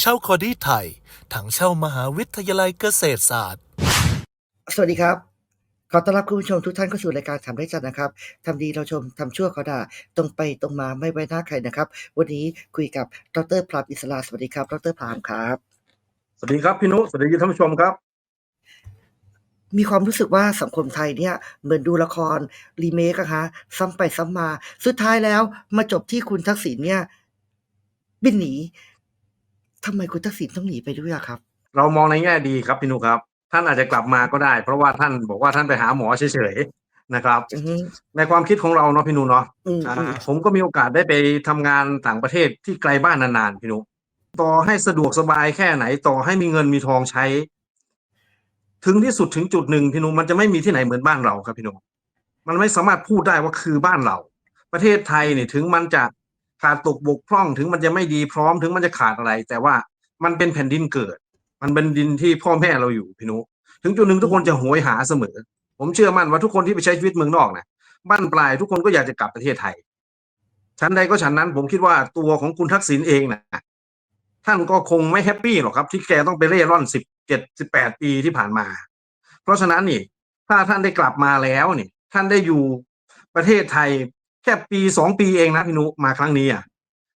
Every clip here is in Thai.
เช่าคอดี้ไทย ถังเช่ามหาวิทยาลัยเกษตรศาสตร์ สวัสดีครับ ขอต้อนรับคุณผู้ชมทุกท่านเข้าสู่รายการถามได้จัดนะครับทำดีเราชมทำชั่วเขาด่า ตรงไปตรงมาไม่ไว้หน้าใครนะครับ วันนี้คุยกับดรพรามอิสระสวัสดีครับดรพรามครับ สวัสดีครับพี่นุสวัสดีท่านผู้ชมครับ มีความรู้สึกว่าสังคมไทยเนี่ย เหมือนดูละครรีเมคอะคะซ้ำไปซ้ำมา สุดท้ายแล้วมาจบที่คุณทักษิณเนี่ยบินหนี ทำไมคุณทักษิณต้องหนีไปด้วยอะครับ เรามองในแง่ดีครับพี่นุครับ ท่านอาจจะกลับมาก็ได้ เพราะว่าท่านบอกว่าท่านไปหาหมอเฉยๆนะครับอือฮึในความคิดของเราเนาะพี่นุเนาะอืมอ่าอืมผมก็มีโอกาสได้ไปทำงานต่างประเทศที่ไกลบ้านนานๆพี่นุต่อให้สะดวกสบายแค่ไหนต่อให้มีเงินมีทองใช้ ถึงที่สุดถึงจุดหนึ่งพี่นุมันจะไม่มีที่ไหนเหมือนบ้านเราครับพี่นุมันไม่สามารถพูดได้ว่าคือบ้านเรา ประเทศไทยเนี่ยถึงมันจะ ขาดตกบกพร่องถึงมันจะไม่ดีพร้อมถึงมันจะขาดอะไร แต่ว่ามันเป็นแผ่นดินเกิด มันเป็นดินที่พ่อแม่เราอยู่พี่นุ ถึงจุดหนึ่งทุกคนจะโหยหาเสมอ ผมเชื่อมั่นว่าทุกคนที่ไปใช้ชีวิตเมืองนอกนะบ้านปลายทุกคนก็อยากจะกลับประเทศไทยชั้นใดก็ชั้นนั้น ผมคิดว่าตัวของคุณทักษิณเองนะท่านก็คงไม่แฮปปี้หรอกครับ ที่แกต้องไปเร่ร่อนสิบเจ็ดสิบแปดปีที่ผ่านมา เพราะฉะนั้นนี่ ถ้าท่านได้กลับมาแล้วนี่ ท่านได้อยู่ประเทศไทย ค่ปีสองปีเองนะพี่นุมาครั้งนี้อะ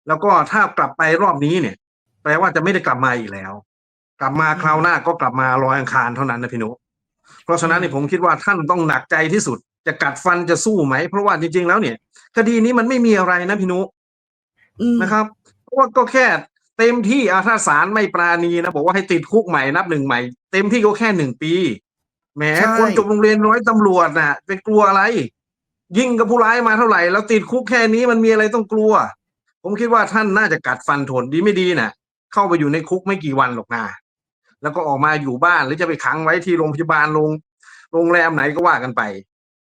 แล้วก็ถ้ากลับไปรอบนี้เนี่ย แปลว่าจะไม่ได้กลับมาอีกแล้ว กลับมาคราวหน้าก็กลับมาลอยอังคารเท่านั้นนะพี่นุเพราะฉะนั้นเนี่ยผมคิดว่าท่านต้องหนักใจที่สุด จะกัดฟันจะสู้ไหม เพราะว่าจริง ๆ แล้วเนี่ย คดีนี้มันไม่มีอะไรนะพี่นุอืมนะครับเพราะว่าก็แค่เต็มที่อาถ้าศาลไม่ปราณีนะบอกว่าให้ติดคุกใหม่นับหนึ่งใหม่ เต็มที่ก็แค่หนึ่งปีแหมใช่คนจบโรงเรียนร้อยตำรวจน่ะเป็นกลัวอะไร ยิ่งกับผู้ร้ายมาเท่าไหร่แล้วติดคุกแค่นี้มันมีอะไรต้องกลัว ผมคิดว่าท่านน่าจะกัดฟันทนดีไม่ดีน่ะ เข้าไปอยู่ในคุกไม่กี่วันหรอกนะแล้วก็ออกมาอยู่บ้านหรือจะไปขังไว้ที่โรงพยาบาลโรงโรงแรมไหนก็ว่ากันไป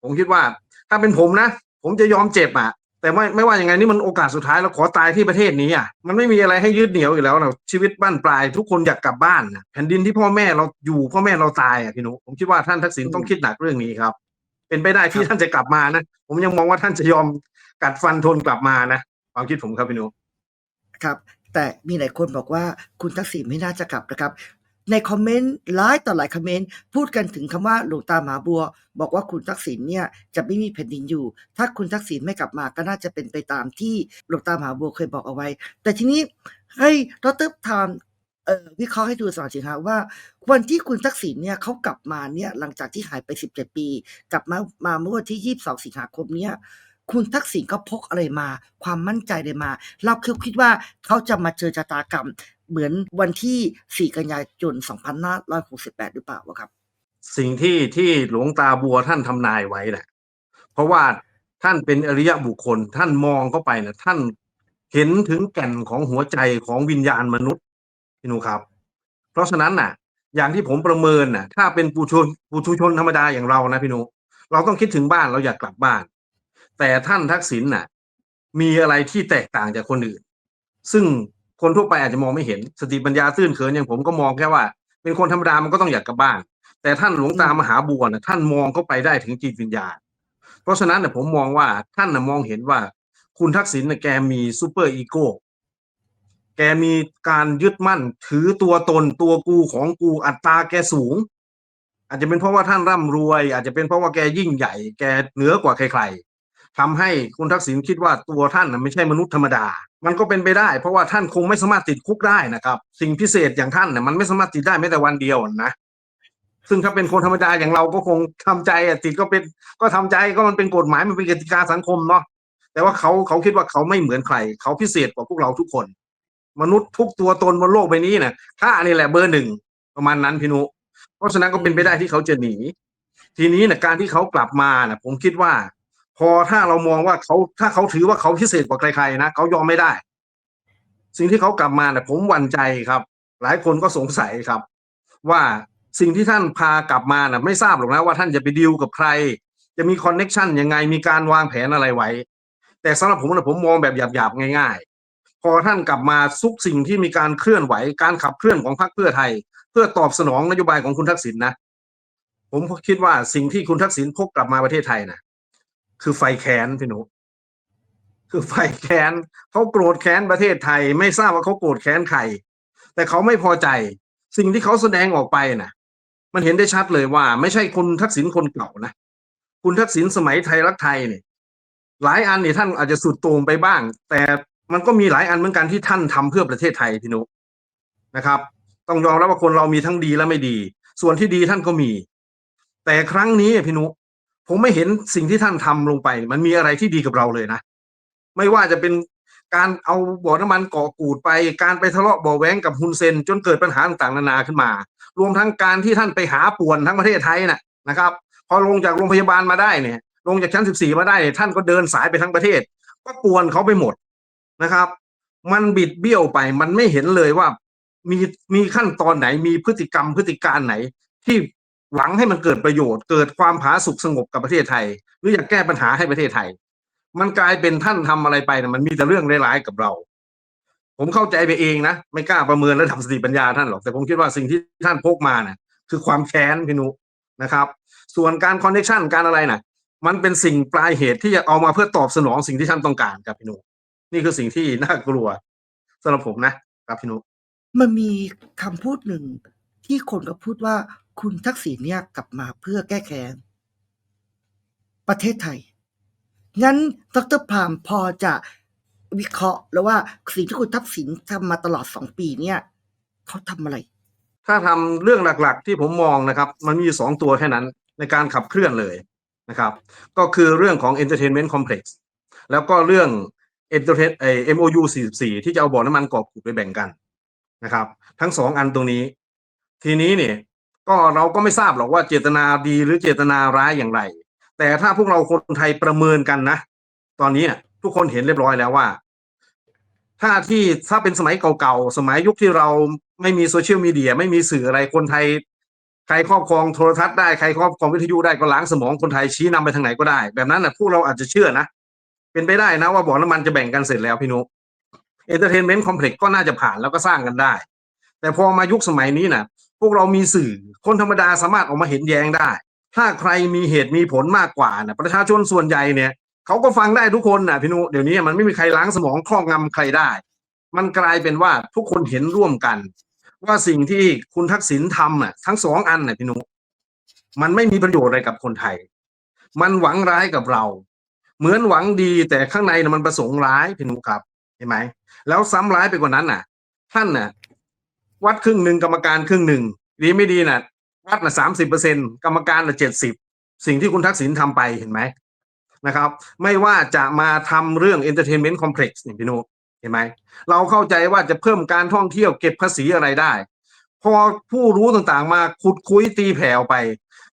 ผมคิดว่า ถ้าเป็นผมนะ ผมจะยอมเจ็บอะ แต่ไม่ไม่ว่าอย่างไงนี่มันโอกาสสุดท้ายเราขอตายที่ประเทศนี้อะมันไม่มีอะไรให้ยืดเหนียวอยู่แล้วนะชีวิตบ้านปลายทุกคนอยากกลับบ้านนะแผ่นดินที่พ่อแม่เราอยู่พ่อแม่เราตายอะพี่นุผมคิดว่าท่านทักษิณต้องคิดหนักเรื่องนี้ครับ เป็นไปได้ที่ท่านจะกลับมานะ ผมยังมองว่าท่านจะยอมกัดฟันทนกลับมานะความคิดผมครับพี่หนุครับ แต่มีหลายคนบอกว่าคุณทักษิณไม่น่าจะกลับนะครับ ในคอมเมนต์หลายต่อหลายคอมเมนต์พูดกันถึงคำว่าหลวงตาหมาบัว บอกว่าคุณทักษิณเนี่ยจะไม่มีแผ่นดินอยู่ ถ้าคุณทักษิณไม่กลับมาก็น่าจะเป็นไปตามที่หลวงตาหมาบัวเคยบอกเอาไว้ แต่ทีนี้ให้ดรทามเอ่อวิเคราะห์ให้ดูสอนสิฮะว่า วันที่คุณทักษิณเนี่ยเขากลับมาเนี่ยหลังจากที่หายไป 17 ปี กลับมามาเมื่อวันที่ 22 สิงหาคมเนี่ยคุณทักษิณก็พกอะไรมา ความมั่นใจเลยมา เราคือคิดว่าเขาจะมาเจอชะตากรรม เหมือนวันที่ 4 กันยายน 2568 หรือเปล่าวะครับ สิ่งที่ที่หลวงตาบัวท่านทำนายไว้น่ะเพราะว่าท่านเป็นอริยบุคคล ท่านมองเข้าไปนะท่านเห็นถึงแก่นของหัวใจของวิญญาณมนุษย์ พี่นูครับ เพราะฉะนั้นน่ะ อย่างที่ผมประเมินน่ะ ถ้าเป็นปุถุชนปุถุชนธรรมดาอย่างเรานะพี่นูเราต้องคิดถึงบ้านเราอยากกลับบ้าน แต่ท่านทักษิณน่ะ มีอะไรที่แตกต่างจากคนอื่น ซึ่งคนทั่วไปอาจจะมองไม่เห็นสติปัญญาตื้นเขินอย่างผมก็มองแค่ว่า เป็นคนธรรมดามันก็ต้องอยากกลับบ้าน แต่ท่านหลวงตามหาบัวนะท่านมองเข้าไปได้ถึงจิตวิญญาณ เพราะฉะนั้นเนี่ยผมมองว่าท่านนะมองเห็นว่าคุณทักษิณน่ะแกมีซูเปอร์อีโก้ แกมีการยึดมั่น ถือตัวตนตัวกูของกูอัตราแกสูง อาจจะเป็นเพราะว่าท่านร่ำรวย อาจจะเป็นเพราะว่าแกยิ่งใหญ่ แกเหนือกว่าใครๆทำให้คุณทักษิณคิดว่าตัวท่านนะไม่ใช่มนุษย์ธรรมดา มันก็เป็นไปได้ เพราะว่าท่านคงไม่สามารถติดคุกได้นะครับ สิ่งพิเศษอย่างท่านน่ะมันไม่สามารถติดได้แม้แต่วันเดียวนะซึ่งถ้าเป็นคนธรรมดาอย่างเราก็คงทำใจติดก็เป็นก็ทำใจก็มันเป็นกฎหมายมันเป็นกติกาสังคมเนาะแต่ว่าเขาเขาคิดว่าเขาไม่เหมือนใคร เขาพิเศษกว่าพวกเราทุกคน มนุษย์ทุกตัวตนบนโลกใบนี้นะข้านี่แหละเบอร์หนึ่งประมาณนั้นพี่นุ เพราะฉะนั้นก็เป็นไปได้ที่เขาจะหนี ทีนี้นะการที่เขากลับมานะผมคิดว่า พอถ้าเรามองว่าเขาถ้าเขาถือว่าเขาพิเศษกว่าใครๆนะเขายอมไม่ได้ สิ่งที่เขากลับมานะผมหวั่นใจครับ หลายคนก็สงสัยครับ ว่าสิ่งที่ท่านพากลับมานะไม่ทราบหรอกนะว่าท่านจะไปดีลกับใคร จะมีคอนเน็ชันยังไงมีการวางแผนอะไรไว้ แต่สำหรับผมนะผมมองแบบหยาบๆง่ายๆ พอท่านกลับมาซุกสิ่งที่มีการเคลื่อนไหวการขับเคลื่อนของพรรคเพื่อไทย เพื่อตอบสนองนโยบายของคุณทักษิณนะ ผมคิดว่าสิ่งที่คุณทักษิณพกกลับมาประเทศไทยนะคือไฟแค้นพี่หนูคือไฟแค้นเขาโกรธแค้นประเทศไทย ไม่ทราบว่าเขาโกรธแค้นใครแต่เขาไม่พอใจ สิ่งที่เขาแสดงออกไปนะมันเห็นได้ชัดเลยว่า ไม่ใช่คุณทักษิณคนเก่านะคุณทักษิณสมัยไทยรักไทยเนี่ยหลายอันเนี่ยท่านอาจจะสุดโต่งไปบ้าง แต่ มันก็มีหลายอันเหมือนกันที่ท่านทำเพื่อประเทศไทยพี่นุนะครับ ต้องยอมรับว่าคนเรามีทั้งดีและไม่ดี ส่วนที่ดีท่านก็มี แต่ครั้งนี้พี่นุผมไม่เห็นสิ่งที่ท่านทำลงไป มันมีอะไรที่ดีกับเราเลยนะ ไม่ว่าจะเป็นการเอาบ่อน้ำมันเกาะกูดไป การไปทะเลาะเบ่อแว้งกับฮุนเซน จนเกิดปัญหาต่างๆนานาขึ้นมา รวมทั้งการที่ท่านไปหาป่วนทั้งประเทศไทยน่ะนะครับ พอลงจากโรงพยาบาลมาได้เนี่ย ลงจากชั้น 14 มาได้เนี่ยท่านก็เดินสายไปทั้งประเทศ ก็ป่วนเขาไปหมด นะครับ มันบิดเบี้ยวไป มันไม่เห็นเลยว่ามีมีขั้นตอนไหนมีพฤติกรรมพฤติการไหน ที่หวังให้มันเกิดประโยชน์ เกิดความผาสุกสงบกับประเทศไทย หรืออยากแก้ปัญหาให้ประเทศไทย มันกลายเป็นท่านทำอะไรไปนะมันมีแต่เรื่องร้ายๆกับเรา ผมเข้าใจไปเองนะ ไม่กล้าประเมินระดับสติปัญญาท่านหรอก แต่ผมคิดว่าสิ่งที่ท่านพกมานะ่ะ คือความแค้นพี่นุนะครับ ส่วนการคอนเนคชันการอะไรน่ะ มันเป็นสิ่งปลายเหตุที่จะเอามาเพื่อตอบสนองสิ่งที่ท่านต้องการครับพี่นุ นี่คือสิ่งที่น่ากลัวสำหรับผมนะครับพี่นุมันมีคำพูดหนึ่งที่คนก็พูดว่าคุณทักษิณเนี่ยกลับมาเพื่อแก้แค้นประเทศไทย งั้นดรพรามพอจะวิเคราะห์แล้วว่าสิ่งที่คุณทักษิณทำมาตลอดสองปีเนี่ยเขาทำอะไร ถ้าทำเรื่องหลักๆ ที่ผมมองนะครับ มันมีอยู่สองตัวแค่นั้นในการขับเคลื่อนเลยนะครับ ก็คือเรื่องของ Entertainment Complex แล้วก็เรื่อง Entertain เอ่อ MOU 44ที่จะเอาบ่อน้ำมันกอกกูดไปแบ่งกันนะครับ ทั้งสองอันตรงนี้ ทีนี้เนี่ยก็เราก็ไม่ทราบหรอกว่าเจตนาดีหรือเจตนาร้ายอย่างไร แต่ถ้าพวกเราคนไทยประเมินกันนะ ตอนนี้ทุกคนเห็นเรียบร้อยแล้วว่า ถ้าที่ถ้าเป็นสมัยเก่าๆ สมัยยุคที่เราไม่มีโซเชียลมีเดียไม่มีสื่ออะไรคนไทย ใครครอบครองโทรทัศน์ได้ใครครอบครองวิทยุได้ก็ล้างสมองคนไทยชี้นำไปทางไหนก็ได้ แบบนั้นนะพวกเราอาจจะเชื่อนะ เป็นไปได้นะว่าบ่อน้ำมันจะแบ่งกันเสร็จแล้วพี่นุเอนเตอร์เทนเมนต์คอมเพล็กซ์ก็น่าจะผ่านแล้วก็สร้างกันได้ แต่พอมายุคสมัยนี้นะพวกเรามีสื่อคนธรรมดาสามารถออกมาเห็นแย้งได้ ถ้าใครมีเหตุมีผลมากกว่านะประชาชนส่วนใหญ่เนี่ยเขาก็ฟังได้ทุกคนนะพี่นุเดี๋ยวนี้มันไม่มีใครล้างสมองครอบงำใครได้ มันกลายเป็นว่าทุกคนเห็นร่วมกัน ว่าสิ่งที่คุณทักษิณทำอะทั้งสองอันน่ะพี่นุมันไม่มีประโยชน์อะไรกับคนไทย มันหวังร้ายกับเรา เหมือนหวังดีแต่ข้างในน่ะมันประสงค์ร้ายพี่นุครับเห็นไหมแล้วซ้ำร้ายไปกว่านั้นน่ะ ท่านน่ะ วัดครึ่งหนึ่งกรรมการครึ่งหนึ่งดีไม่ดีน่ะ วัดน่ะสามสิบเปอร์เซ็นกรรมการน่ะเจ็ดสิบสิ่งที่คุณทักษิณทำไปเห็นไหมนะครับ ไม่ว่าจะมาทำเรื่อง entertainment complex นี่พี่นุเห็นไหมเราเข้าใจว่าจะเพิ่มการท่องเที่ยวเก็บภาษีอะไรได้ พอผู้รู้ต่างๆมาขุดคุยตีแผ่ออกไป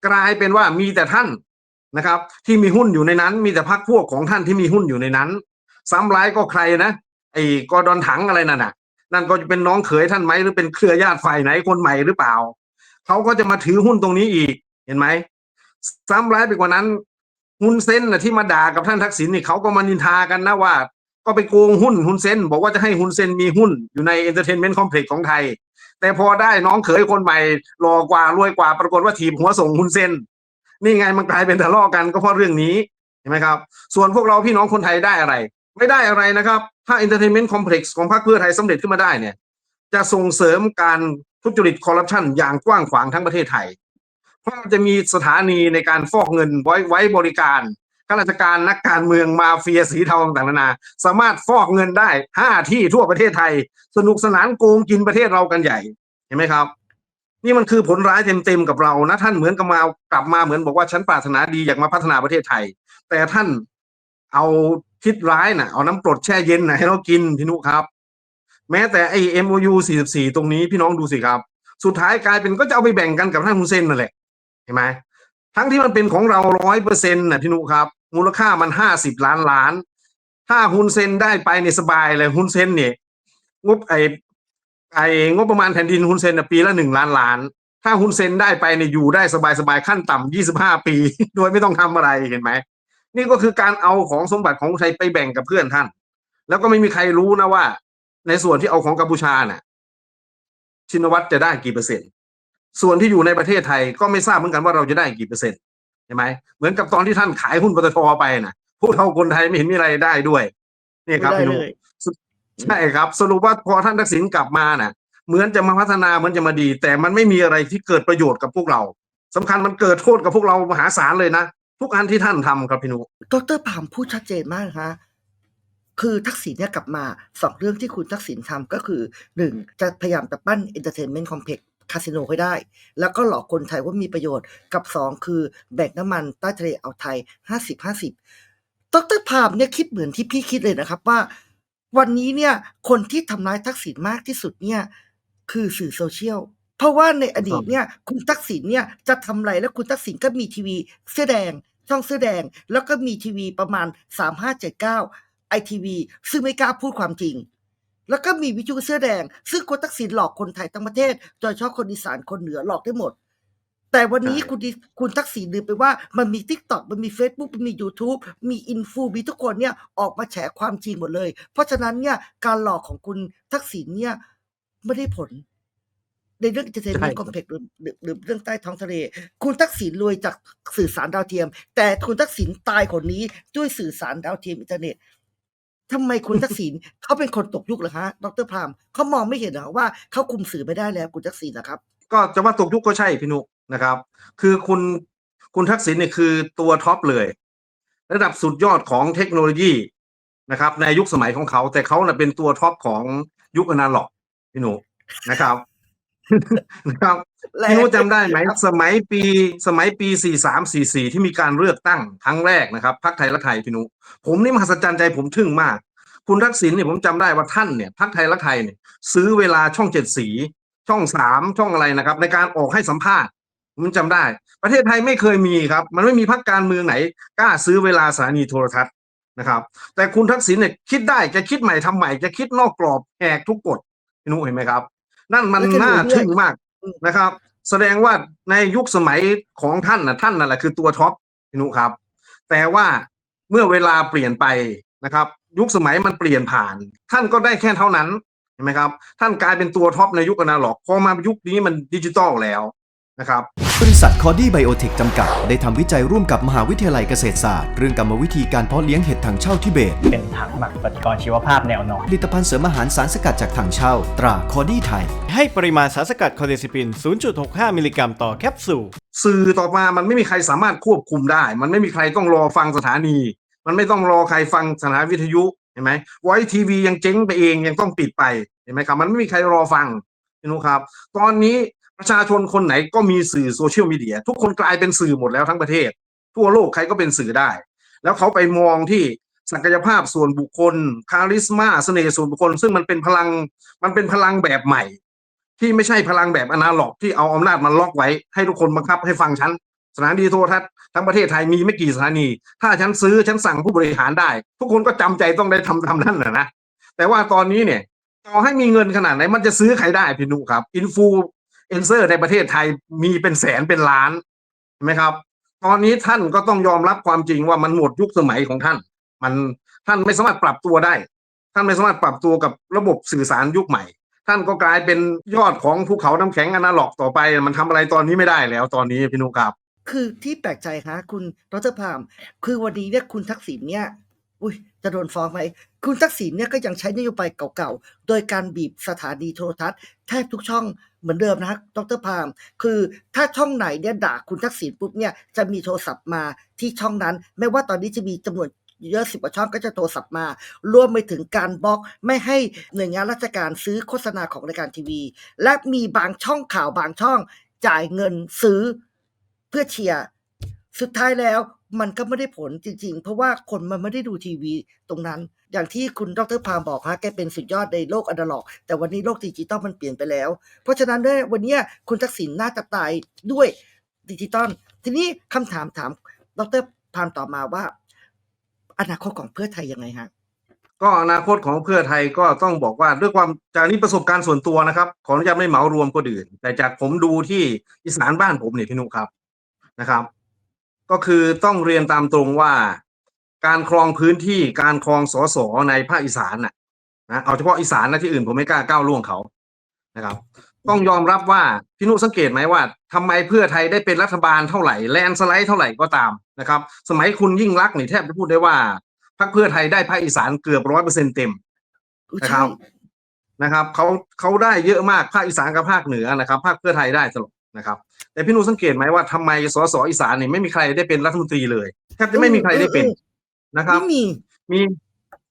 กลายเป็นว่ามีแต่ท่าน นะครับ ที่มีหุ้นอยู่ในนั้น มีแต่พรรคพวกของท่านที่มีหุ้นอยู่ในนั้น ซ้ำร้ายก็ใครนะไอ้กอดอนถังอะไรนั่นน่ะ นั่นก็จะเป็นน้องเขยท่านไหมหรือเป็นเครือญาติฝ่ายไหนคนใหม่หรือเปล่าเขาก็จะมาถือหุ้นตรงนี้อีกเห็นไหมซ้ำร้ายไปกว่านั้นหุ้นเส้นนะที่มาด่ากับท่านทักษิณนี่เขาก็มานินทากันนะว่า ก็ไปโกงหุ้นหุ้นเซนบอกว่าจะให้หุ้นเซนมีหุ้นอยู่ในเอนเตอร์เทนเมนต์คอมเพล็กซ์ของไทย แต่พอได้น้องเขยคนใหม่รอกว่ารวยกว่าปรากฏว่าทีมหัวส่งหุ้นเซน นี่ไงมันกลายเป็นทะเลาะกันก็เพราะเรื่องนี้เห็นไหมครับ ส่วนพวกเราพี่น้องคนไทยได้อะไร ไม่ได้อะไรนะครับ ถ้าเอนเตอร์เทนเมนต์คอมเพล็กซ์ของพรรคเพื่อไทยสำเร็จขึ้นมาได้เนี่ย จะส่งเสริมการทุจริตคอร์รัปชันอย่างกว้างขวางทั้งประเทศไทย เพราะมันจะมีสถานีในการฟอกเงินไว้ไว้บริการข้าราชการนักการเมืองมาเฟียสีเทาต่างๆนานา สามารถฟอกเงินได้ห้าที่ทั่วประเทศไทย สนุกสนานโกงกินประเทศเรากันใหญ่เห็นไหมครับ นี่มันคือผลร้ายเต็มๆกับเรานะท่านเหมือนกับมากลับมาเหมือนบอกว่าฉันปรารถนาดีอยากมาพัฒนาประเทศไทย แต่ท่านเอาคิดร้ายนะเอาน้ำกรดแช่เย็นนะให้เรากินพี่นุครับ แม้แต่ไอ้ MOU 44 ตรงนี้พี่น้องดูสิครับ สุดท้ายกลายเป็นก็จะเอาไปแบ่งกันกับท่านฮุนเซนนั่นแหละเห็นไหมทั้งที่มันเป็นของเราร้อยเปอร์เซ็นต์นะพี่นุครับ มูลค่ามันห้าสิบล้านล้าน ถ้าฮุนเซนได้ไปในยสบายเลยฮุนเซนเนี่ยงบไอ ไองบประมาณแผ่นดินฮุนเซนน่ะปีละหนึ่งล้านล้าน ถ้าฮุนเซนได้ไปเนี่ยอยู่ได้สบายๆขั้นต่ำยี่สิบห้าปี โดยไม่ต้องทำอะไรเห็นไหมนี่ก็คือการเอาของสมบัติของไทยไปแบ่งกับเพื่อนท่าน แล้วก็ไม่มีใครรู้นะว่า ในส่วนที่เอาของกัมพูชาน่ะ ชินวัตรจะได้กี่เปอร์เซ็นต์ ส่วนที่อยู่ในประเทศไทยก็ไม่ทราบเหมือนกันว่าเราจะได้กี่เปอร์เซ็นต์ใช่ไหมเหมือนกับตอนที่ท่านขายหุ้นปตทไปนะพวกเราคนไทยไม่เห็นมีอะไรได้ด้วยนี่ครับพี่นุเลย ใช่ครับ สรุปว่าพอท่านทักษิณกลับมาน่ะ เหมือนจะมาพัฒนาเหมือนจะมาดี แต่มันไม่มีอะไรที่เกิดประโยชน์กับพวกเราสำคัญมันเกิดโทษกับพวกเรามหาศาลเลยนะ ทุกอันที่ท่านทำครับพี่นุดรพามพูดชัดเจนมากคะคือทักษิณเนี่ยกลับมาสองเรื่องที่คุณทักษิณทำก็คือหนึ่งจะพยายามจะปั้นเอนเตอร์เทนเมนต์คอมเพล็กซ์คาสิโนให้ได้ แล้วก็หลอกคนไทยว่ามีประโยชน์กับสองคือแบ่งน้ำมันใต้ทะเลอ่าวไทยห้าสิบห้าสิบดรพามเนี่ยคิดเหมือนที่พี่คิดเลยนะครับว่า วันนี้เนี่ยคนที่ทำร้ายทักษิณมากที่สุดเนี่ยคือสื่อโซเชียลเพราะว่าในอดีตเนี่ยคุณทักษิณเนี่ยจะทำอะไรแล้วคุณทักษิณก็มีทีวีเสื้อแดง ช่องเสื้อแดง แล้วก็มีทีวีประมาณ 3579ไอทีวีซึ่งไม่กล้าพูดความจริง แล้วก็มีวิทยุเสื้อแดง ซึ่งคุณทักษิณหลอกคนไทยทั้งประเทศโดยเฉพาะคนอีสานคนเหนือหลอกได้หมด แต่วันนี้ใช่คุณดิคุณทักษิณลืมไปว่ามันมี t ิ k t o k มันมี Facebook มันมี YouTube มีอินฟูมีทุกคนเนี่ยออกมาแฉความจริงหมดเลย เพราะฉะนั้นเนี่ยการหลอกของคุณทักษิณเนี่ยไม่ได้ผล ในเรื่อง entertainment complex หรือหรือหรือเรื่องใต้ท้องทะเล คุณทักษิณรวยจากสื่อสารดาวเทียม แต่คุณทักษิณตายคนนี้ด้วยสื่อสารดาวเทียมอินเทอร์เน็ตทำไมคุณทักษิณเขาเป็นคนตกยุคเหรอฮะดรพรามเขามองไม่เห็นเหรอว่าเขาคุมสื่อไม่ได้แล้วคุณทักษิณนะครับ ก็จะว่าตกยุคก็ใช่พี่นุ นะครับ คือคุณคุณทักษิณเนี่ยคือตัวท็อปเลย ระดับสุดยอดของเทคโนโลยีนะครับ ในยุคสมัยของเขา แต่เขาน่ะเป็นตัวท็อปของยุคอนาล็อกพี่หนุนะครับนะครับแรงพี่นุจำได้ไหมครับสมัยปีสมัยปี43 44ที่มีการเลือกตั้งครั้งแรกนะครับพรรคไทยรักไทยพี่นุผมนี่มหัศจรรย์ใจผมทึ่งมาก คุณทักษิณเนี่ยผมจำได้ว่าท่านเนี่ยพรรคไทยรักไทยเนี่ยซื้อเวลาช่องเจ็ดสีช่องสามช่องอะไรนะครับ ในการออกให้สัมภาษณ์ ผมจำได้ ประเทศไทยไม่เคยมีครับ มันไม่มีพรรคการเมืองไหนกล้าซื้อเวลาสถานีโทรทัศน์นะครับ แต่คุณทักษิณเนี่ยคิดได้จะคิดใหม่ทำใหม่จะคิดนอกกรอบแหกทุกกฎพี่นุเห็นไหมครับ นั่นมันแล้วก็น่าดูด้วยทึ่งมากอืมนะครับ แสดงว่าในยุคสมัยของท่านนะท่านนั่นแหละคือตัวท็อปพี่นุครับ แต่ว่าเมื่อเวลาเปลี่ยนไปนะครับ ยุคสมัยมันเปลี่ยนผ่าน ท่านก็ได้แค่เท่านั้นเห็นไหมครับ ท่านกลายเป็นตัวท็อปในยุคอนาล็อกพอมายุคนี้มันดิจิตอลแล้ว นะครับบริษัทคอดี้ไบโอเทคจำกัด ได้ทำวิจัยร่วมกับมหาวิทยาลัยเกษตรศาสตร์ เรื่องกรรมวิธีการเพาะเลี้ยงเห็ดถังเช่าทิเบต เป็นถังหมักปฏิกรณ์ชีวภาพแนวนอนผลิตภัณฑ์เสริมอาหารสารสกัดจากถังเช่า ตราคอดี้ไทย ให้ปริมาณสารสกัดคอเดซิปิน 0.65 มิลลิกรัมต่อแคปซูล สื่อต่อมามันไม่มีใครสามารถควบคุมได้ มันไม่มีใครต้องรอฟังสถานี มันไม่ต้องรอใครฟังสถานีวิทยุเห็นไหมไว้ทีวียังเจ๊งไปเองยังต้องปิดไปเห็นไหมครับ มันไม่มีใครรอฟังพี่นุครับ ตอนนี้ ประชาชนคนไหนก็มีสื่อโซเชียลมีเดียทุกคนกลายเป็นสื่อหมดแล้วทั้งประเทศ ทั่วโลกใครก็เป็นสื่อได้ แล้วเขาไปมองที่ศักยภาพส่วนบุคคล คาริสมาเสน่ห์ส่วนบุคคล ซึ่งมันเป็นพลังมันเป็นพลังแบบใหม่ ที่ไม่ใช่พลังแบบอนาล็อกที่เอาอำนาจมาล็อกไว้ให้ทุกคนบังคับให้ฟังฉันสถานีโทรทัศน์ทั้งประเทศไทยมีไม่กี่สถานี ถ้าฉันซื้อฉันสั่งผู้บริหารได้ ทุกคนก็จำใจต้องได้ทำทำนั่นแหละนะแต่ว่าตอนนี้เนี่ยต่อให้มีเงินขนาดไหนมันจะซื้อใครได้พี่นุครับอินฟู เอนเซอร์ในประเทศไทยมีเป็นแสนเป็นล้านเห็นไหมครับ ตอนนี้ท่านก็ต้องยอมรับความจริงว่ามันหมดยุคสมัยของท่าน มันท่านไม่สามารถปรับตัวได้ ท่านไม่สามารถปรับตัวกับระบบสื่อสารยุคใหม่ ท่านก็กลายเป็นยอดของภูเขาน้ำแข็งอนาล็อกต่อไป มันทำอะไรตอนนี้ไม่ได้แล้วตอนนี้พี่นุครับ คือที่แปลกใจคะคุณดรพามคือวันนี้เนี่ยคุณทักษิณเนี่ย อุ้ยจะโดนฟ้องไหม คุณทักษิณเนี่ยก็ยังใช้นโยบายเก่าๆ โดยการบีบสถานีโทรทัศน์แทบทุกช่องเหมือนเดิมนะดรพาม คือถ้าช่องไหนเนี่ยด่าคุณทักษิณปุ๊บเนี่ยจะมีโทรศัพท์มาที่ช่องนั้น ไม่ว่าตอนนี้จะมีจำนวนเยอะสิบกว่าช่องก็จะโทรศัพท์มา รวมไปถึงการบล็อกไม่ให้หน่วยงานราชการซื้อโฆษณาของรายการทีวี และมีบางช่องข่าวบางช่องจ่ายเงินซื้อเพื่อเชียร์ สุดท้ายแล้ว มันก็ไม่ได้ผลจริง ๆ เพราะว่าคนมันไม่ได้ดูทีวีตรงนั้น อย่างที่คุณดรพามบอกฮะแกเป็นสุดยอดในโลกอนาล็อก แต่วันนี้โลกดิจิตอลมันเปลี่ยนไปแล้ว เพราะฉะนั้นเนี่ยวันนี้คุณทักษิณน่าจะตายด้วยดิจิตอลทีนี้คำถามถามดรพามต่อมาว่า อนาคตของเพื่อไทยยังไงฮะก็อนาคตของเพื่อไทยก็ต้องบอกว่าด้วยความจากนี้ประสบการณ์ส่วนตัวนะครับ ขออนุญาตไม่เหมารวมคนอื่น แต่จากผมดูที่อีสานบ้านผมเนี่ยพี่นุครับนะครับ ก็คือต้องเรียนตามตรงว่า การครองพื้นที่การครองสสในภาคอีสานน่ะนะเอาเฉพาะอีสานนะที่อื่นผมไม่กล้าก้าวล่วงเขานะครับ ต้องยอมรับว่าพี่นุสังเกตไหมว่าทำไมเพื่อไทยได้เป็นรัฐบาลเท่าไหร่แลนด์สไลด์เท่าไหร่ก็ตามนะครับ สมัยคุณยิ่งรักษณ์นี่แทบจะพูดได้ว่าพรรคเพื่อไทยได้ภาคอีสานเกือบร้อยเปอร์เซ็นเต็มอุ๊ยนะครับนะครับเขาเขาได้เยอะมากภาคอีสานกับภาคเหนือนะครับภาคเพื่อไทยได้ตลอด นะครับ แต่พี่หนูสังเกตไหมว่าทำไมสสอีสานเนี่ยไม่มีใครได้เป็นรัฐมนตรีเลยแทบจะไม่มีใครได้เป็นเออเออนะครับไม่มีมี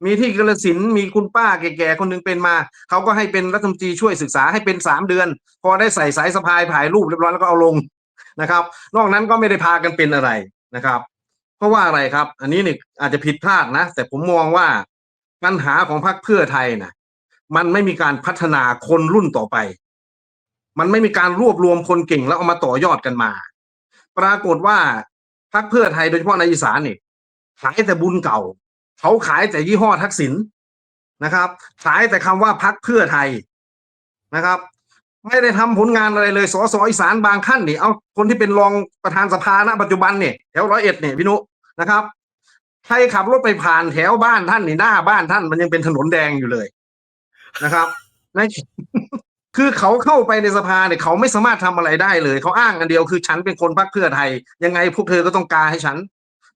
มีที่กระสินธุ์มีคุณป้าแก่ๆคนหนึงเป็นมาเขาก็ให้เป็นรัฐมนตรีช่วยศึกษาให้เป็นสามเดือน พอได้ใส่สายสะพายถ่ายรูปเรียบร้อยแล้วก็เอาลงนะครับ นอกนั้นก็ไม่ได้พากันเป็นอะไรนะครับ เพราะว่าอะไรครับ อันนี้นี่อาจจะผิดพลาดนะ แต่ผมมองว่าปัญหาของพรรคเพื่อไทยนะมันไม่มีการพัฒนาคนรุ่นต่อไป มันไม่มีการรวบรวมคนเก่งแล้วเอามาต่อยอดกันมา ปรากฏว่าพรรคเพื่อไทยโดยเฉพาะในอีสานนี่ขายแต่บุญเก่า เขาขายแต่ยี่ห้อทักษิณนะครับ ขายแต่คำว่าพักเพื่อไทยนะครับ ไม่ได้ทำผลงานอะไรเลยสอสออีสานบางขั้นนี่เอาคนที่เป็นรองประธานสภาณปัจจุบันเนี่ยแถวร้อยเอ็ดเนี่ยพี่นุนะครับใครขับรถไปผ่านแถวบ้านท่านนี่หน้าบ้านท่านมันยังเป็นถนนแดงอยู่เลยนะครับใน คือเขาเข้าไปในสภาเนี่ยเขาไม่สามารถทำอะไรได้เลย เขาอ้างอันเดียวคือฉันเป็นคนพักเพื่อไทย ยังไงพวกเธอก็ต้องการให้ฉัน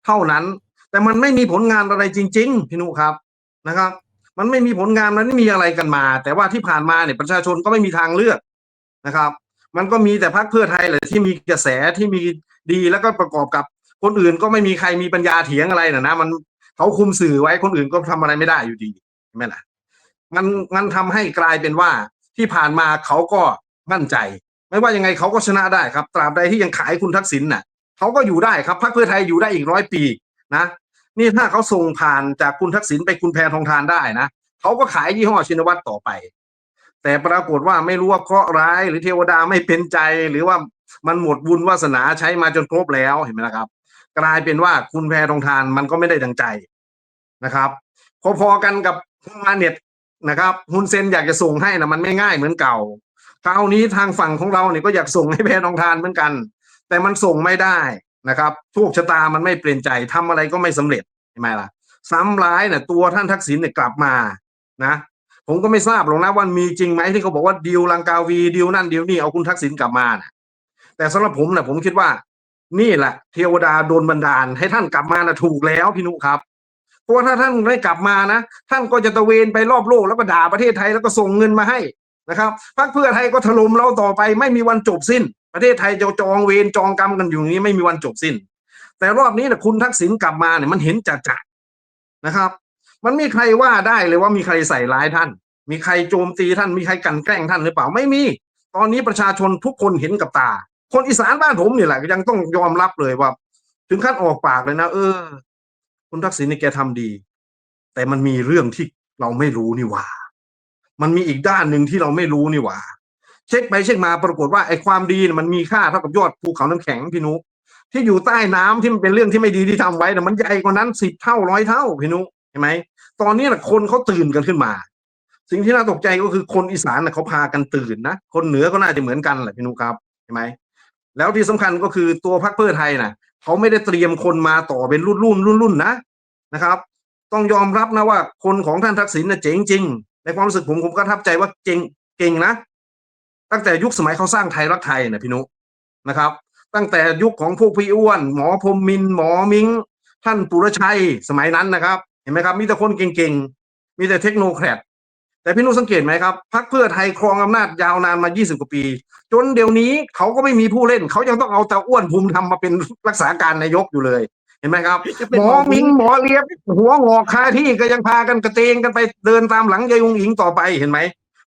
เท่านั้น แต่มันไม่มีผลงานอะไรจริง ๆ พี่นุครับนะครับ มันไม่มีผลงานมันไม่มีอะไรกันมา แต่ว่าที่ผ่านมาเนี่ยประชาชนก็ไม่มีทางเลือกนะครับ มันก็มีแต่พรรคเพื่อไทยแหละที่มีกระแสที่มีดีแล้วก็ประกอบกับคนอื่นก็ไม่มีใครมีปัญญาเถียงอะไรนะนะมันเขาคุมสื่อไว้คนอื่นก็ทำอะไรไม่ได้อยู่ดีใช่ไหมล่ะมันมันทำให้กลายเป็นว่า ที่ผ่านมาเขาก็มั่นใจ ไม่ว่ายังไงเขาก็ชนะได้ครับตราบใดที่ยังขายคุณทักษิณน่ะเขาก็อยู่ได้ครับพรรคเพื่อไทยอยู่ได้อีกร้อยปีนะนี่ถ้าเขาส่งผ่านจากคุณทักษิณไปคุณแพทองทานได้นะเขาก็ขายยี่ห้อชินวัตรต่อไป แต่ปรากฏว่าไม่รู้ว่าเคราะห์ร้ายหรือเทวดาไม่เป็นใจหรือว่ามันหมดบุญวาสนาใช้มาจนครบแล้วเห็นไหมล่ะครับ กลายเป็นว่าคุณแพทองทานมันก็ไม่ได้ดังใจนะครับ พอๆกันกับมาเน็ต นะครับฮุนเซนอยากจะส่งให้นะมันไม่ง่ายเหมือนเก่าคราวนี้ทางฝั่งของเราเนี่ยก็อยากส่งให้แพทองทานเหมือนกัน แต่มันส่งไม่ได้นะครับโชคชะตามันไม่เปลี่ยนใจทำอะไรก็ไม่สำเร็จใช่ไหมล่ะ ซ้ำร้ายเนี่ยตัวท่านทักษิณเนี่ยกลับมานะผมก็ไม่ทราบหรอกนะว่ามีจริงไหมที่เขาบอกว่าดีลลังกาวีดีลนั่นดีลนี่เอาคุณทักษิณกลับมานะแต่สำหรับผมนะผมคิดว่า นี่แหละเทวดาโดนบันดาลให้ท่านกลับมานะถูกแล้วพี่นุครับ เพราะว่าถ้าท่านไม่กลับมานะ ท่านก็จะตะเวนไปรอบโลกแล้วก็ด่าประเทศไทยแล้วก็ส่งเงินมาให้นะครับพรรคเพื่อไทยก็ถล่มเราต่อไปไม่มีวันจบสิ้น ประเทศไทยจะจองเวรจองกรรมกันอยู่างนี้ไม่มีวันจบสิ้น แต่รอบนี้นะคุณทักษิณกลับมาเนี่ยมันเห็นจัดจันะครับ มันมีใครว่าได้เลยว่ามีใครใส่ร้ายท่าน มีใครโจมตีท่านมีใครกันแกล้งท่านหรือเปล่าไม่มี ตอนนี้ประชาชนทุกคนเห็นกับตา คนอีสานบ้านผมนี่แหละยังต้องยอมรับเลยว่า ถึงขั้นออกปากเลยนะ เออ คุณทักษิณนี่แกทำดี แต่มันมีเรื่องที่เราไม่รู้นี่หว่า มันมีอีกด้านหนึ่งที่เราไม่รู้นี่หว่า เช็คไปเช็คมาปรากฏว่าไอ้ความดีมันมีค่าเท่ากับยอดภูเขาน้ำแข็งพี่นุ ที่อยู่ใต้น้ำที่มันเป็นเรื่องที่ไม่ดีที่ทำไว้นะมันใหญ่กว่านั้นสิบเท่าร้อยเท่าพี่นุเห็นไหมตอนนี้นะคนเขาตื่นกันขึ้นมา สิ่งที่น่าตกใจก็คือคนอีสานนะเขาพากันตื่นนะคนเหนือก็น่าจะเหมือนกันแหละพี่นุครับเห็นไหมแล้วที่สำคัญก็คือตัวพรรคเพื่อไทยนะ เขาไม่ได้เตรียมคนมาต่อเป็นรุ่นรุ่นรุ่นรุ่นนะนะครับ ต้องยอมรับนะว่า คนของท่านทักษิณน่ะเจ๋งจริงในความรู้สึกผมผมก็ทับใจว่าเก่งเก่งนะ ตั้งแต่ยุคสมัยเขาสร้างไทยรักไทยนะพี่นุนะครับ ตั้งแต่ยุคของพวกพี่อ้วน หมอพรมมินหมอมิงท่านปุรชัยสมัยนั้นนะครับ เห็นไหมครับ มีแต่คนเก่งๆ มีแต่เทคโนแครด แต่พี่นุสังเกตไหมครับพรรคเพื่อไทยครองอำนาจยาวนานมา 20 กว่าปี จนเดี๋ยวนี้เขาก็ไม่มีผู้เล่น เขายังต้องเอาแต่อ้วนภูมิธรรมมาเป็นรักษาการนายกอยู่เลย เห็นไหมครับจะเป็นหมอมิงหมอเลียบ หัวงอกคาที่ก็ยังพากันกระเตงกันไปเดินตามหลังยายงอิงต่อไปเห็นไหม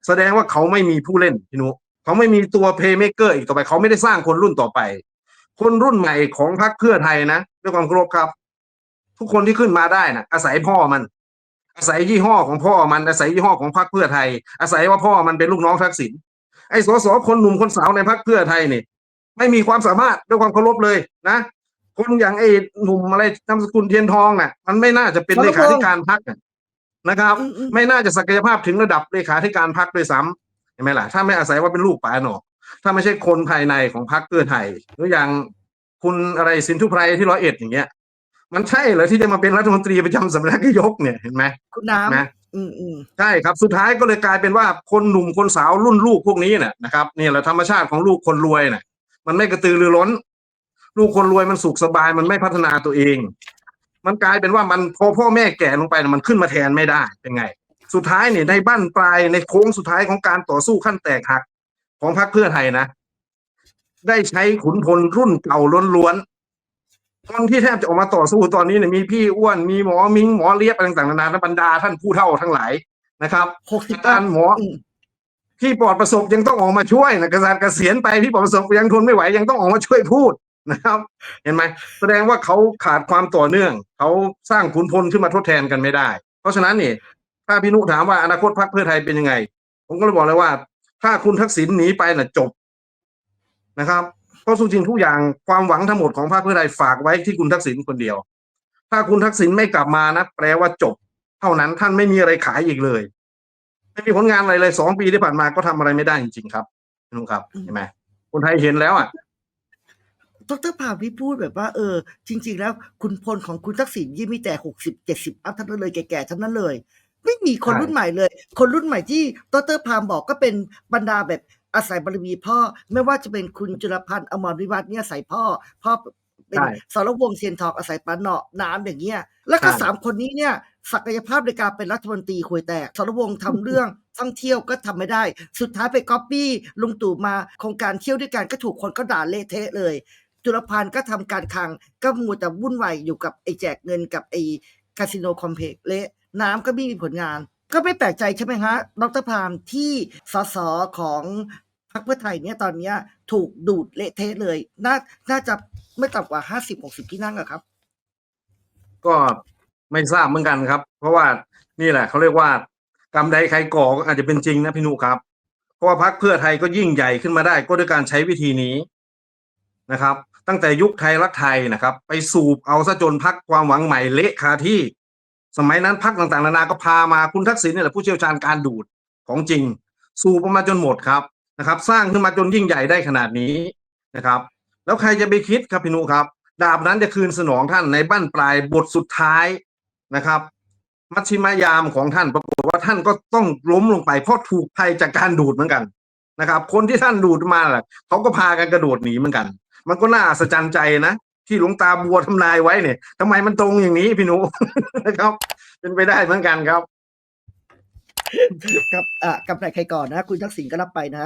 แสดงว่าเขาไม่มีผู้เล่นพี่นุเขาไม่มีตัวเพย์เม k เกอร์อีกต่อไป เขาไม่ได้สร้างคนรุ่นต่อไป คนรุ่นใหม่ของพรรคเพื่อไทยนะด้วยความเคารพครับ ทุกคนที่ขึ้นมาได้นะอาศัยพ่อมัน อาศัยยี่ห้อของพ่อมันอาศัยยี่ห้อของพรรคเพื่อไทย อาศัยว่าพ่อมันเป็นลูกน้องทักษิณไอ้สสคนหนุ่มคนสาวในพรรคเพื่อไทยนี่ไม่มีความสามารถด้วยความเคารพเลยนะคนอย่างไอ้หนุ่มอะไรนามสกุลเทียนทองน่ะ มันไม่น่าจะเป็นวรพงษ์เลขาธิการพรรคน่ะนะครับอืมอืมไม่น่าจะศักยภาพถึงระดับเลขาธิการพรรคด้วยซ้ำเห็นไหมล่ะถ้าไม่อาศัยว่าเป็นลูกป๋าหนอกถ้าไม่ใช่คนภายในของพรรคเพื่อไทยหรืออย่างคุณอะไรสินทุไพรที่ร้อยเอ็ดอย่างเงี้ย มันใช่เหรอที่จะมาเป็นรัฐมนตรีประจำสำนักนายกเนี่ยเห็นไหมคุณน้นะำอืมอืมใช่ครับสุดท้ายก็เลยกลายเป็นว่าคนหนุ่มคนสาวรุ่นลูกพวกนี้เนี่ยนะครับนี่แหละธรรมชาติของลูกคนรวยน่ะมันไม่กระตือรือร้น ลูกคนรวยมันสุขสบายมันไม่พัฒนาตัวเอง มันกลายเป็นว่ามันพอพ่อแม่แก่ลงไปน่ะมันขึ้นมาแทนไม่ได้เป็นไง สุดท้ายเนี่ยในบ้านปลายในโค้งสุดท้ายของการต่อสู้ขั้นแตกหักของพรรคเพื่อไทยนะ ได้ใช้ขุนพลรุ่นเก่าล้วนๆ คนที่แทบจะออกมาต่อสู้ตอนนี้เนี่ยมีพี่อ้วนมีหมอมิงหมอเลียบอะไรต่างๆนานาและบรรดาท่านผู้เฒ่าทั้งหลายนะครับหกสิบอาจารย์หมอพี่ปลอดประสบยังต้องออกมาช่วยนะกษัตริย์เกษียณไปพี่ปลอดประสบยังทนไม่ไหวยังต้องออกมาช่วยพูดนะครับ เห็นไหมแสดงว่าเขาขาดความต่อเนื่องเขาสร้างขุนพลขึ้นมาทดแทนกันไม่ได้ เพราะฉะนั้นนี่ถ้าพี่นุถามว่าอนาคตพรรคเพื่อไทยเป็นยังไง ผมก็เลยบอกเลยว่า ถ้าคุณทักษิณหนีไปน่ะจบนะครับ เพราะสุจริงทุกอย่างความหวังทั้งหมดของพรรคเพื่อไทยฝากไว้ที่คุณทักษิณคนเดียว ถ้าคุณทักษิณไม่กลับมานะแปลว่าจบ เท่านั้นท่านไม่มีอะไรขายอีกเลย ไม่มีผลงานอะไรเลยสองปีที่ผ่านมาก็ทำอะไรไม่ได้จริง ๆ ครับพี่นุครับเห็นไหมคนไทยเห็นแล้วอะดรพามที่พูดแบบว่าเออ จริง ๆ แล้ว คุณพลของคุณทักษิณยี่มีแต่หกสิบเจ็ดสิบอัพทั้งนั้นเลยแก่ๆทั้งนั้นเลย ไม่มีคนใช่รุ่นใหม่เลย คนรุ่นใหม่ที่ดรพามบอกก็เป็นบรรดาแบบ อาศัยบารมีพ่อไม่ว่าจะเป็นคุณจุลพันธ์อมรวิวัฒน์เนี่ยอาศัยพ่อพ่อเป็นใช่สรวงศ์เซียนทองอาศัยปานเนาะน้ำอย่างเงี้ยแล้วก็ใช่สามคนนี้เนี่ยศักยภาพในการเป็นรัฐมนตรีควยแตกสรวงศ์ทำเรื่องท่องเที่ยวก็ทำไม่ได้ สุดท้ายไปก๊อปปี้ลุงตู่มาโครงการเที่ยวด้วยกันก็ถูกคนก็ด่าเละเทะเลย จุลพันธ์ก็ทำการคลังก็มัวแต่วุ่นวายอยู่กับไอ้แจกเงินกับไอ้คาสิโนคอมเพล็กซ์เละน้ำก็ไม่มีผลงาน ก็ไม่แปลกใจใช่ไหมฮะดรพามที่สสของพรรคเพื่อไทยเนี่ยตอนเนี้ยถูกดูดเละเทะเลย น่าน่าจะไม่ต่ำกว่าห้าสิบหกสิบที่นั่งอะครับ ก็ไม่ทราบเหมือนกันครับ เพราะว่านี่แหละเขาเรียกว่ากรรมใดใครก่อก็อาจจะเป็นจริงนะพี่นุครับ เพราะว่าพรรคเพื่อไทยก็ยิ่งใหญ่ขึ้นมาได้ ก็ด้วยการใช้วิธีนี้นะครับ ตั้งแต่ยุคไทยรักไทยนะครับ ไปสูบเอาซะจนพักความหวังใหม่เละคาที่ สมัยนั้นพักต่างๆ นานาก็พามาคุณทักษิณเนี่ยแหละผู้เชี่ยวชาญการดูดของจริง สูบออกมาจนหมดครับนะครับ สร้างขึ้นมาจนยิ่งใหญ่ได้ขนาดนี้นะครับ แล้วใครจะไปคิดครับพี่นุครับ ดาบนั้นจะคืนสนองท่านในบั้นปลายบทสุดท้ายนะครับ มัชชิมายามของท่านปรากฏว่าท่านก็ต้องล้มลงไปเพราะถูกภัยจากการดูดเหมือนกันนะครับ คนที่ท่านดูดมาแหละเขาก็พากันกระโดดหนีเหมือนกัน มันก็น่าอัศจรรย์ใจนะ ที่หลวงตาบัวทำนายไว้เนี่ยทำไมมันตรงอย่างนี้พี่หนูนะครับ เป็นไปได้เหมือนกันครับ กับอะกับไหนใครก่อนนะ คุณทักษิณก็รับไปนะ